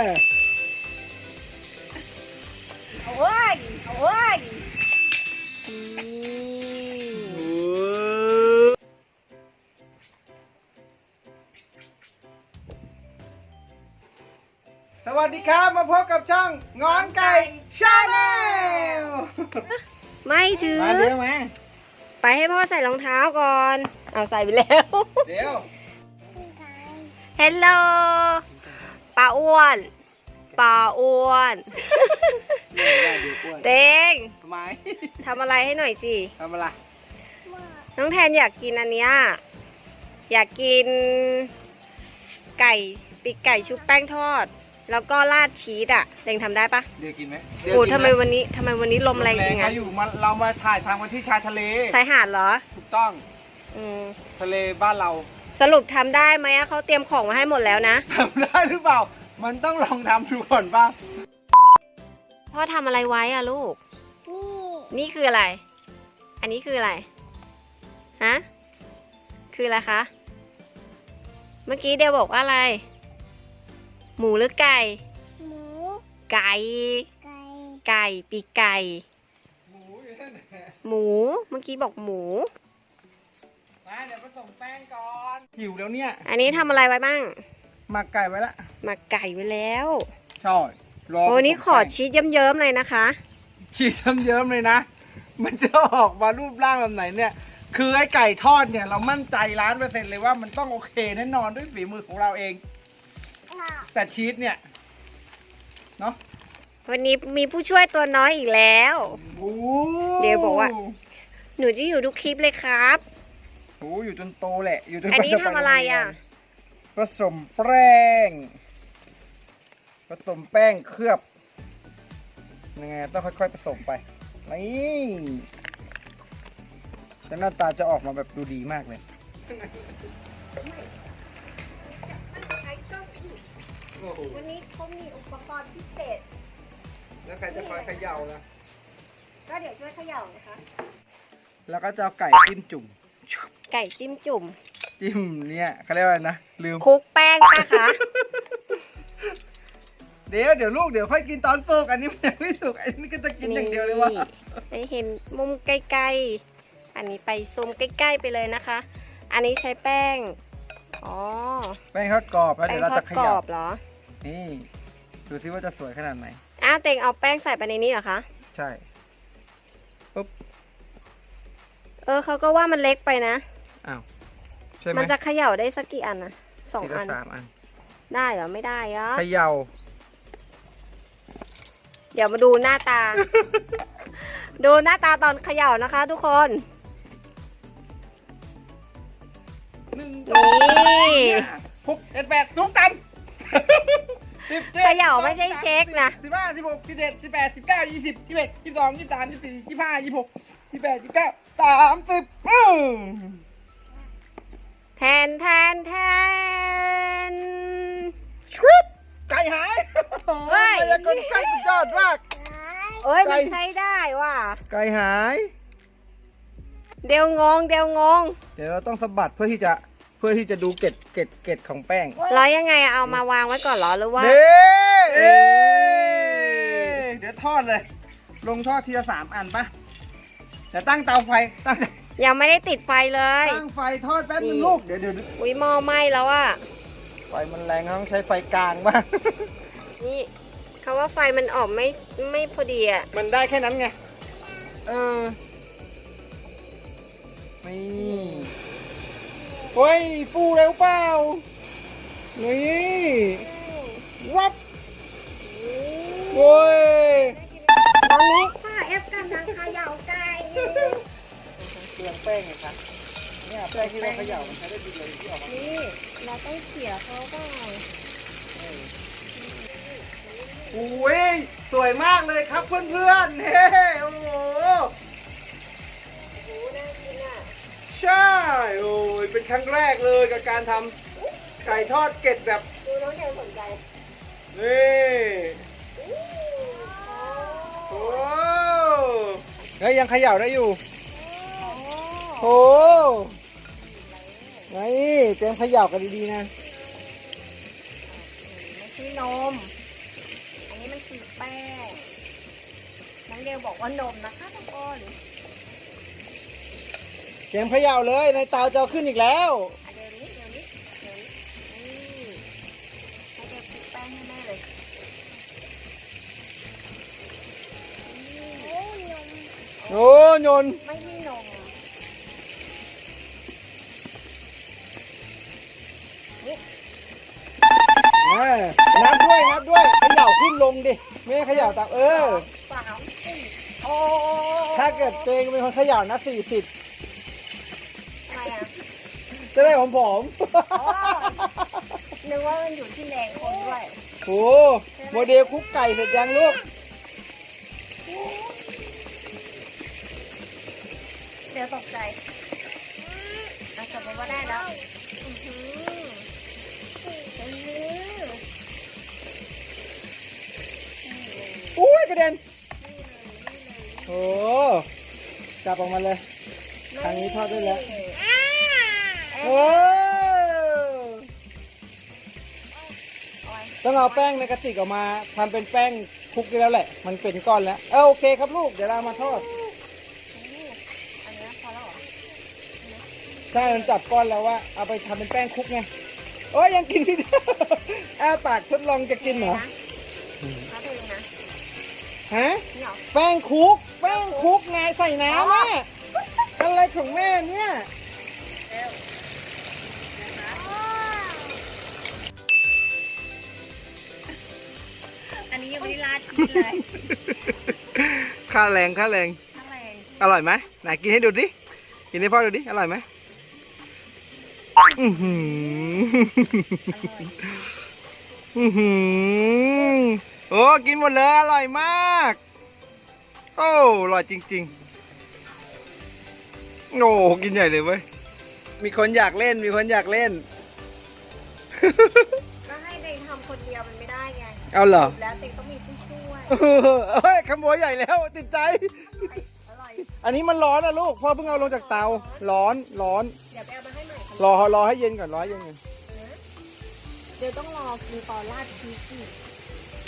เอาเว้ยเอาเว้ยสวัสดีครับ มาพบกับช่องงอนไก่ชาแนลไม่ถือ มาเดี๋ยวมาไปให้พ่อใส่รองเท้าก่อน เอาใส่ไปแล้ว เดี๋ยว เฮลโลป ลาอ้วนปลาอ้วนเดี๋ยวเดี๋ยวกล้วยเต็งทำไมทำอะไรให้หน่อยสิทำอะไรน้องแทนอยากกินอันเนี้ยอยากกิน ไก่ปีกไก่ชุบแป้งทอด แล้วก็ราดชีสอะเต็งทำได้ปะเดี๋ยวกินไหมโอ้ทำไมวันนี้ทำไมวันนี้ลมแรงจริงอะอะอยู่มาเรามาถ่ายทางวันที่ชายทะเลชายหาดเหรอ ถูกต้องอืมทะเลบ้านเราสรุปทำได้ไหมอะเขาเตรียมของมาให้หมดแล้วนะทำได้หรือเปล่า มันต้องลองทำดูก่อนป่ะ พ่อทำอะไรไว้อะลูกนี่คืออะไร อันนี้คืออะไร ฮะ คืออะไรคะ เมื่อกี้เดวบอกว่าอะไร หมูหรือไก่ หมูไก่ ไก่ไก่ ปีกไก่ หมูอยู่นั่นแหละหมู เมื่อกี้บอกหมู มาเดี๋ยวผสมแป้งก่อน หิวแล้วเนี่ย อันนี้ทำอะไรไว้บ้าง หมักไก่ไว้ละ หมักไก่ไว้แล้ว ใช่รอโอ้นี่ขอผสมแป้งชีสเยิ้มๆเลยนะคะฉีดเยิ้มๆเลยนะ มันจะออกมารูปร่างแบบไหนเนี่ย คือไอ้ไก่ทอดเนี่ย เรามั่นใจล้านเปอร์เซ็นต์เลยว่ามันต้องโอเคแน่นอนด้วยฝีมือของเราเองอะแต่ชีสเนี่ย เนาะวันนี้มีผู้ช่วยตัวน้อยอีกแล้วโอ้เดี๋ยวบอกว่า หนูจะอยู่ทุกคลิปเลยครับโอ้อยู่จนโตแหละ อยู่จนอันนี้ทำอะไรอะผสมแป้ง ผสมแป้งเคลือบยังไงต้องค่อยๆผสมไปนี่แล้วหน้าตาจะออกมาแบบดูดีมากเลยวันนี้เขามีอุปกรณ์พิเศษ แล้วใครจะคอยเขย่าล่ะก็เดี๋ยวช่วยเขย่านะคะ แล้วก็จะเอาไก่จิ้มจุ่ม ไก่จิ้มจุ่ม จิ้มเนี่ยเขาเรียกว่าอะไรนะลืมคลุกแป้งปะคะ เดี๋ยวเดี๋ยวลูกเดี๋ยวค่อยกินตอนสุกอันนี้มันยังไม่สุกอันนี้ก็จะกินอย่างเดียวเลยวะให้เห็นมุมใกล้ๆ อันนี้ไปซูมใกล้ๆไปเลยนะคะ อันนี้ใช้แป้ง อ๋อ แป้งทอดกรอบแล้วแป้เดี๋งยวเราทอจะดเขกรย่าอบเหรอ นี่ดูซิว่าจะสวยขนาดไหน อ้าวเต็งเอาแป้งใส่ไปในนี้เหรอคะ ใช่ปุ๊บเออเขาก็ว่ามันเล็กไปนะ อ้าว ใช่ไหมมันจะเขย่าได้สักกี่อันนะสองทีละอัน สามอันได้เหรอ ไม่ได้เหรอ เขย่า เดี๋ยวมาดูหน้าตา ดูหน้าตาตอนเขย่านะคะ ทุกคนหนึ่งนี่หกเจ็ดแปดสูงต่ำสิบเจ็ดเขย่าไม่ใช่เช็คนะสิบห้าสิบหกสิบเจ็ดสิบแปดสิบเก้ายี่สิบยี่สิบเอ็ดยี่สิบสองยี่สิบสามยี่สิบสี่ยี่สิบห้ายี่สิบหกยี่สิบแปดยี่สิบเก้าสามสิบอืมแทนแทนแทนชวิบ ไก่หายเฮ้ยพยากรณ์ขั้นสุดยอดมาก เอ้ยไก่ มันใช้ได้ว่ะ ไก่หาย เดวงงเดวงงเดี๋ยวเราต้องสะบัดเพื่อที่จะเพื่อที่จะดูเกล็ดเกล็ดเกล็ดของแป้งแล้วยังไงอะเอามาวางไว้ก่อนเหรอหรือว่า เด้เอ้ยเดี๋ยวทอดเลย ลงทอดทีละสามอันปะเดี๋ยวตั้งเตาไฟตั้งยังไม่ได้ติดไฟเลย ตั้งไฟทอดแป๊บนึงนี่ ลูกเดี๋ยวเดี๋ยวอุ้ยหม้อไหม้แล้วอะ ไฟมันแรงต้องใช้ไฟกลางบ้าง นี่เขาว่าไฟมันออกไม่ไม่พอดีอะมันได้แค่นั้นไง เออ นี่เฮ้ย ฟูแล้วเปล่า นี่วับโว้ยตอนนี้ค่ะเอฟกำลังเขย่าไก่เครื่องแป้งไงครับ เนี่ยแป้งที่เราเขย่ามันใช้ได้ดีเลยที่ออกมานี่ เราต้องเขี่ยเขาก่อนโอ้ยสวยมากเลยครับเพื่อนๆเฮ้โอ้โหโใช่โอ้ยเป็นครั้งแรกเลยกับการทำไก่ทอดเกล็ดแบบดูน้องเดวสนใจนี่โอ้เฮ้ยยังเขย่าได้อยู่โอ้ ไงเตรียมเขย่ากันดีๆนะไม่ใช่นมคือแป้งน้องเดวบอกว่านมนะคะทุกคนเกมเขย่าเลยในเตาจะเอาขึ้นอีกแล้ว อะเดี๋ยวนี้เดี๋ยวนี้เดี๋ยวนี้นี่ให้เดวคลุกแป้งให้แม่เลยนี่โอ้ยนมโอ้ยน ไม่มี อ่านับด้วยนับด้วยเขย่าขึ้นลงดิไม่ให้เขย่าตามเออสามสี่โอ้ถ้าเกิดตัวเองเป็นคนเขย่านะสี่สิบทำไมอะจะได้ผอมอ๋อนึกว่ามันอยู่ที่แรงคนด้วยๆโอ้โมเดลคุกไก่เสร็จยังลูกเดี๋ยวตกใจอะสมมติว่าได้แล้วอื้อหืออื้ ยกระเด็นนี่เลยนี่เลยโอ้จับออกมาเลยทางนี้ทอดได้แล้วโอ้ต้องเอาแป้งในกระติกออกมาทำเป็นแป้งคลุกได้แล้วแหละ มันเป็นก้อนแล้ว เออโอเคครับลูก เดี๋ยวเรามาทอด อันนี้พอแล้วเหรอใช่มันจับก้อนแล้วว่า เอาไปทำเป็นแป้งคลุกไง โอ้ยยังกินไม่ได้อ้าปากทดลองจะกินเหรอ ฮะนี่เหรอ แป้งคลุก แป้งคลุกไงใส่น้ำแม่อะไรของแม่เนี่ย อันนี้ยังไม่ได้ราดชีสเลยค่าแรงค่าแรงทั้งแรงอร่อยไหมไหนกินให้ดูดิ กินให้พ่อดูดิ อร่อยไหมอือหืออือหือ โอ้กินหมดเลยอร่อยมาก โอ้อร่อยจริงๆโอ้กินใหญ่เลยเว้ยมีคนอยากเล่นมีคนอยากเล่น ก็ให้เด็กทำคนเดียวมันไม่ได้ไงเอาเหรอแล้วเด็กต้องมีผู้ช่วยเฮ้ยขโมยใหญ่แล้วติดใจ อร่อยอันนี้มันร้อนนะลูกพ่อเพิ่งเอาลงจากเตา ร้อนร้อน เดี๋ยวไปเอามาให้ใหม่ค่ะรอรอให้เย็นก่อนรอให้เย็นก่อนเดี๋ยวต้องรอกินตอนราดชีสอีก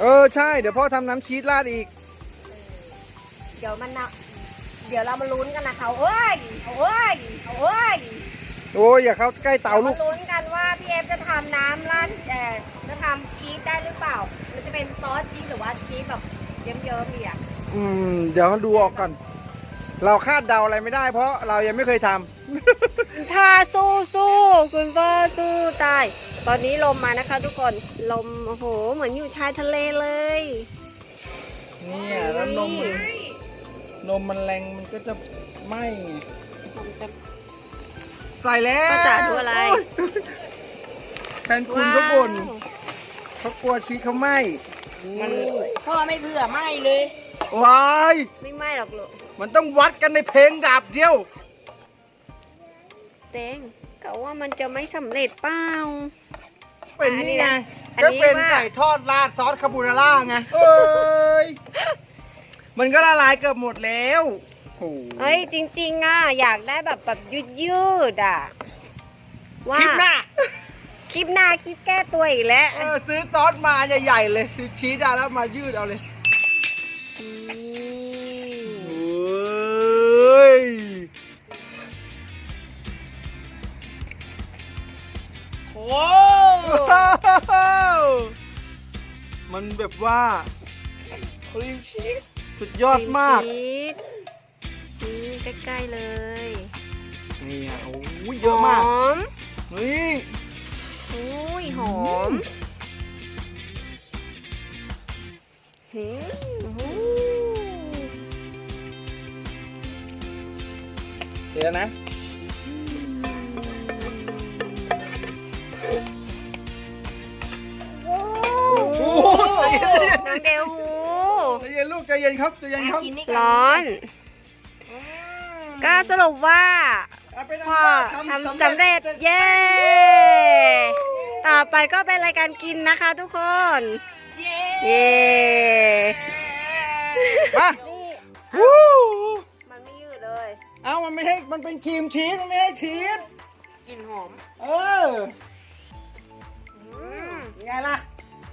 เออใช่ เดี๋ยวพ่อทำน้ำชีสราดอีก เดี๋ยวมันนะเดี๋ยวเรามาลุ้นกันนะคะเอ้ยเอ้ยเอ้ยโอ้ยอย่าเข้าใกล้เตาเราลูมากลุ้นกันว่าพี่เอฟจะทำน้ำราดเอ่อจะทำชีสได้หรือเปล่ามันจะเป็นซอสชีสหรือว่าชีสแบบเยิ้มๆดีอะอืม เดี๋ยวดูออกก่อน เราคาดเดาอะไรไม่ได้ เพราะเรายังไม่เคยทำ ถ้าสู้สู้คุณพ่อสู้ตาย ตอนนี้ลมมานะคะทุกคน ลมโอ้โห เหมือนอยู่ชายทะเลเลย เนี่ยแล้วนมมันนมมันแรงมันก็จะไหม้ใส่แล้วป้าจ๋าดูอะไร โยแฟนคุณเขาบ่นเขากลัวชีสเขาไหม้มันพ่อไม่เบื่อไม่เลยว้ายไม่ไหม้หรอกลูก มันต้องวัดกันในเพลงดาบเดียว เต้งกะว่ามันจะไม่สำเร็จเปล่า เป็นนี่ไงอันก็นี้เป็นว่า ไก่ทอดราดซอสคาโบูนาร่าไงเอ้ย มันก็ละลายเกือบหมดแล้วโอ้โหเฮ้ยจริง ๆอะอยากได้แบบแบบยืดยืดๆอะว่าคลิปหน้าคลิปหน้าคลิปแก้ตัวอีกแล้ว เออซื้อซอสมาใหญ่ๆเลยซื้อชีสได้แล้วมายืดเอาเลย มันแบบว่าครีมชีสสุดยอดมากชีสนี่ใกล้ๆเลยนี่อะโอ้ยเยอะมากหอมนี่อุ้ยหอมหืมหูเดี๋ยวนะ ลูกใจเย็นครับใจเย็นครับกินนี่ร้อน ก็สรุปว่าเอาไปพ่อทำสำเร็จเย้ ต่อไปก็เป็นรายการกินนะคะทุกคน เย้เย้มาวู้มันไม่ยืดเลย เอามันไม่ให้มันเป็นครีมชีสมันไม่ให้ชีสกลิ่นหอม เอออืมยังไงล่ะ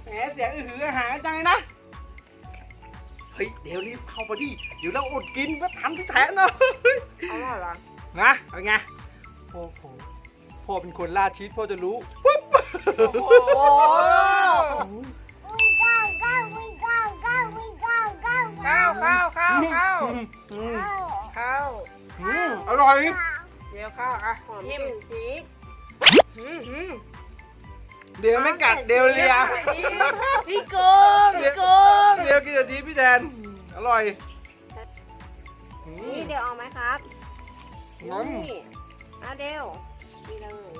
แหมเสียงอือหืออาหารจังเลยนะ เฮ้ยเดี๋ยวรีบเข้ามาดิเดี๋ยวเราอดกินไม่ทันพี่แทนนะอร่อยเหรอนะเอาไงโอ้โหพ่อเป็นคนล่าชีสพ่อจะรู้ปุ๊บโอ้โหข้าวข้าวข้าวข้าวอืมข้าวอืมอร่อยเดี๋ยวข้าวอะหอมจิ้มกลิ่นชีสอืมอืมเดี๋ยวไม่กัดเดี๋ยวเลียพี่โกงพี่โกงเดี๋ยวกินแต่ทีพี่แทน อร่อยอืมนี่เดี๋ยวเอาไหมครับงั้นนี่อาเดลนี่เลย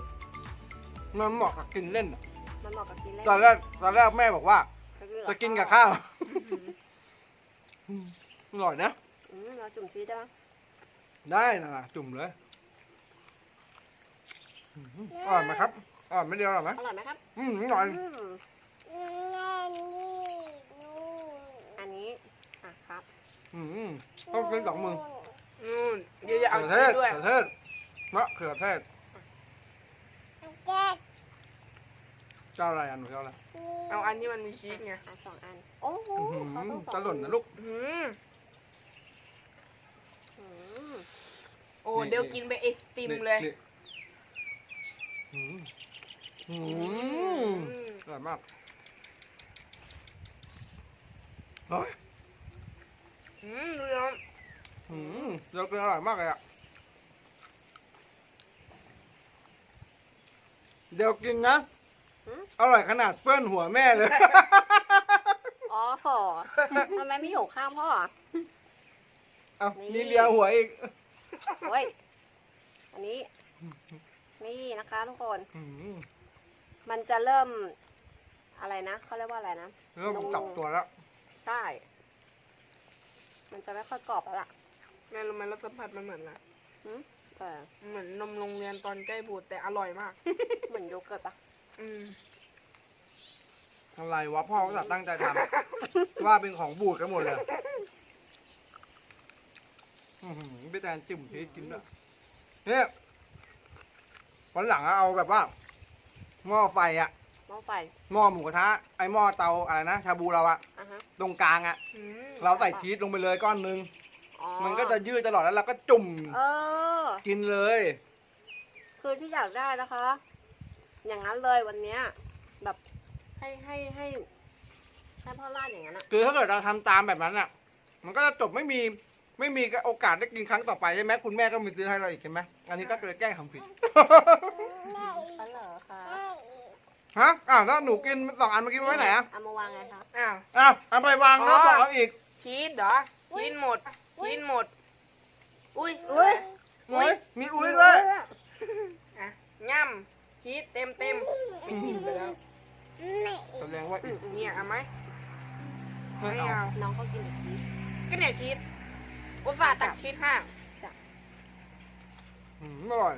มันเหมาะกับกินเล่นอะมันเหมาะกับกินเล่นตอนแรกตอนแรกแม่บอกว่า จะกินกับข้าวอืมอร่อยนะอืมเราจุ่มชีสได้ไหมได้นะจุ่มเลยอืมอร่อยไหมครับ อร่อยไม่เดียวอร่อยไหมอร่อยไหมครับ อืมอร่อยอืมอันนี้ อะครับ อืมต้องกินสองมือนู่นเดี๋ยวจะเอาเขือชีเทสศด้วยเขือเทศมะเขือเทศเจ้าอะไรอะหนูเจ้าอะไรเอาอันที่มันมีชีสไงอะสองอัน โอ้โหอื้อหืเขาอต้องสองจะหล่นนะลูกอืมอืมโอ้เดี๋ยวกินไปไอติมเลยนี่ อืมอืมอร่อยมากเฮ้ยอืมดูแล้วอืมเดี๋ยวกินอร่อยมากเลยอะ เดี๋ยวกินนะ อร่อยขนาดเปื้อนหัวแม่เลย อ๋อโหทำไมไม่อยู่ข้างพ่ออะเอานี่นี่เลียหัวอีกเฮ้ยอันนี้ นี่นะคะทุกคนอื มมันจะเริ่มอะไรนะเขาเรียกว่าอะไรนะเริ่มจับตัวแล้วใช่มันจะไม่ค่อยกรอบแล้วล่ะแม่รู้ไหมรสสัมผัสมันเหมือนอะไรหืมแต่เหมือนนมโรงเรียนตอนใกล้บูดแต่อร่อยมาก เหมือนโยเกิร์ตปะอืมอะไรวะพ่อก็สัตว์ตั้งใจทำ ว่าเป็นของบูดกันหมดเลยอื้อหือพี่แตนจิ้มพีชกินด้วยเนี่ยวันหลังอะเอาแบบว่า หม้อไฟอะหม้อไฟหม้อหมูกระทะไอหม้อเตาอะไรนะชาบูเราอะอะฮะตรงกลางอะอืมเราใส่ชีสลงไปเลยก้อนหนึง อ๋อมันก็จะยืดตลอดแล้วเราก็จุ่มเออ กินเลย คือที่อยากได้นะคะ อย่างนั้นเลยวันเนี้ย แบบให้ให้ให้ให้พ่อลาดอย่างนั้นอะคือถ้าเกิดเราทำตามแบบนั้นอะมันก็จะจบไม่มี ไม่มีโอกาสได้กินครั้งต่อไปใช่ไหมคุณแม่ก็มีซื้อให้เราอีกใช่ไหมอันนี้ก็เลยแกล้งทำผิด อ๋อเหรอคะฮะอ้าวแล้วหนูกินสองอันเมื่อกี้ไว้ไหนอะเอามาวางไงคะ อ้าว อ้าวเอาไปวางแล้วอ๋อบอกเอาอีกชีสเหรอชีสหมดชีสหมด อุ้ยอุ้ยอุ้ยมีอุ้ยด้วยอะย่ำชีสเต็มเต็มไม่กินไปแล้วแสดงว่าอีกเนี่ยเอาไหมไม่ไม่เอาเอาน้องเขากินแบบนี้ก็เนี่ยชีส อุตส่าห์ตักชีสห้าอืมอร่อย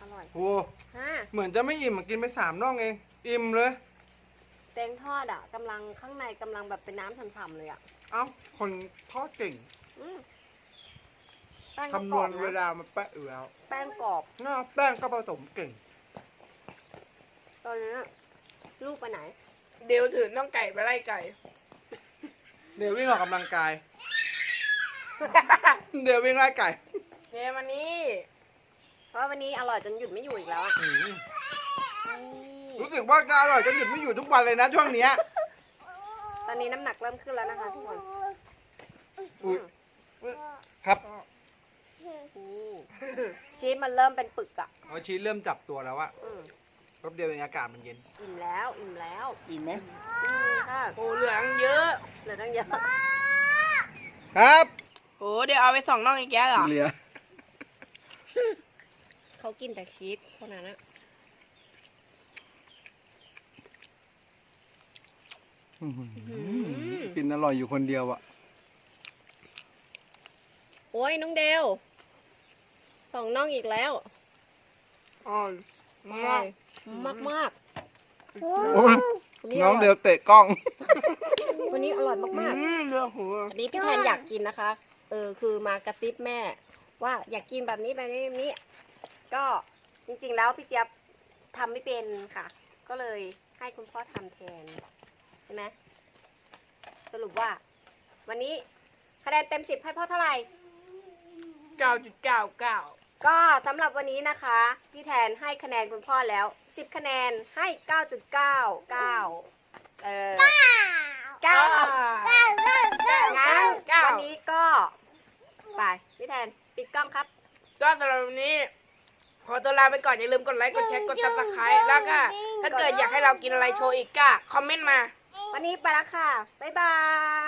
อร่อยโอ้ฮะเหมือนจะไม่อิ่มอะกินไปสามน่องเอง อิ่มเลย แตงทอดอะกำลังข้างในกำลังแบบเป็นน้ำฉ่ำๆเลยอะ เอ้า คนทอดเก่งอืมแป้งก็คำนกรวอณบเวนะลามาแปะอยู่แล้วแป้งกรอบน่าแป้งก็ผสมเก่ง ตอนนี้ลูกไปไหน เดี๋ยวถือต้องไก่ไปไล่ไก่ เดี๋ยววิ่งออกกำลังกาย เดี๋ยววิ่งไล่ไก่เดี๋ยววันนี้ เพราะวันนี้อร่อยจนหยุดไม่อยู่อีกแล้วอะอืมนี่รู้สึกว่าจะอร่อยจนหยุดไม่อยู่ทุกวันเลยนะช่วงเนี้ยตอนนี้น้ำหนักเริ่มขึ้นแล้วนะคะทุกคนอุ้ยครับ นี่ชีสมันเริ่มเป็นปึกอะเอาชีสเริ่มจับตัวแล้วอะอืมแป๊บเดียวเองอากาศมันเย็นอิ่มแล้วอิ่มแล้วอิ่มไหมอืมค่ะโอ้เหลืองเยอะเหลือตั้งเยอะ ครับ โอ้เดี๋ยวเอาไปสองน่องอีกแกเหรอเหลือเขากินแต่ชีสเท่านั้นอะกินอร่อยอยู่คนเดียวอะโอ้ยน้องเดวสองน่องอีกแล้วอ๋ออมร่าอกยมากมากๆวันนี้น้องร่ยเดียวเตะกล้องวันนี้อร่อยมากอืมเรือหัวๆนี่พี่แทนอยากกินนะคะ เออคือมากระซิบแม่ ว่าอยากกินแบบนี้แบบนี้แบบนี้ ก็จริงๆแล้วพี่เจี๊ยบทำไม่เป็นค่ะ ก็เลยให้คุณพ่อทำแทนใช่ไหมสรุปว่า วันนี้คะแนนเต็มสิบให้พ่อเท่าไหร่ เก้าจุดเก้าเก้าก็สำหรับวันนี้นะคะ พี่แทนให้คะแนนคุณพ่อแล้ว 10 คะแนนให้ 9.99 เออ9งั้นเก้าวันนี้ก็ ไปพี่แทนปิดกล้องครับ ก็สำหรับวันนี้ ขอตัวลาไปก่อน อย่าลืมกดไลค์ กดแชร์ กดซับสไครต์แล้วก็ ถ้าเกิดอยากให้เรากินอะไรโชว์อีกก็ คอมเมนต์มา วันนี้ไปแล้วค่ะ บ๊ายบาย